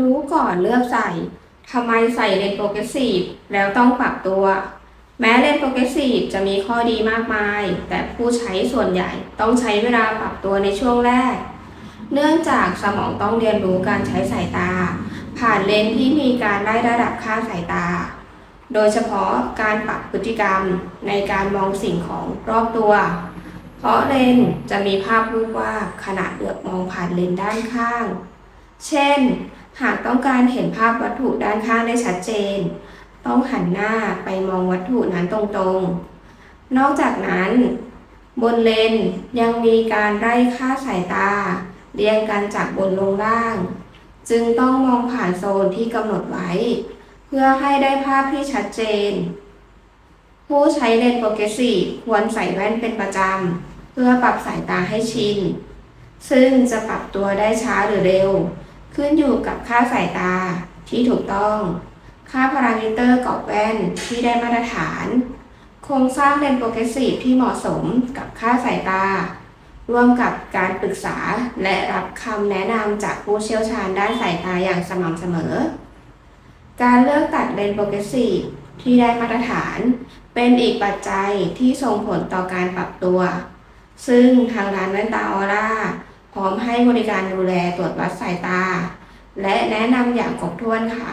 รู้ก่อนเลือกใส่ทำไมใส่เลนส์โปรเกรสซีฟแล้วต้องปรับตัว แม้เลนส์โปรเกรสซีฟจะมีข้อดีมากมาย แต่ผู้ใช้ส่วนใหญ่ต้องใช้เวลาปรับตัวในช่วงแรก เนื่องจากสมองต้องเรียนรู้การใช้สายตา ผ่านเลนส์ที่มีการไล่ระดับค่าสายตา โดยเฉพาะการปรับพฤติกรรมในการมองสิ่งของรอบตัว เพราะเลนส์จะมีภาพรูปว่าขณะเลือบมองผ่านเลนส์ด้านข้าง เช่น หากต้องการเห็นภาพวัตถุด้านข้างได้ชัดเจน ต้องหันหน้าไปมองวัตถุนั้นตรงๆ นอกจากนั้น บนเลนยังมีการไล่ค่าสายตา เรียงกันจากบนลงล่าง จึงต้องมองผ่านโซนที่กำหนดไว้ เพื่อให้ได้ภาพที่ชัดเจน ผู้ใช้เลนส์โปรเกรสซีฟควรใส่แว่นเป็นประจำ เพื่อปรับสายตาให้ชิน ซึ่งจะปรับตัวได้ช้าหรือเร็ว ขึ้นอยู่กับค่าสายตาที่ถูกต้อง ค่าพารามิเตอร์กรอบแว่นที่ได้มาตรฐาน โครงสร้างเลนส์โปรเกรสซีฟที่เหมาะสมกับค่าสายตา ร่วมกับการปรึกษาและรับคำแนะนำจากผู้เชี่ยวชาญด้านสายตาอย่างสม่ำเสมอ การเลือกตัดเลนส์โปรเกรสซีฟที่ได้มาตรฐาน เป็นอีกปัจจัยที่ส่งผลต่อการปรับตัว ซึ่งทางร้านแว่นตาออร่า พร้อมให้บริการดูแลตรวจวัดสายตา และแนะนำอย่างครบถ้วนค่ะ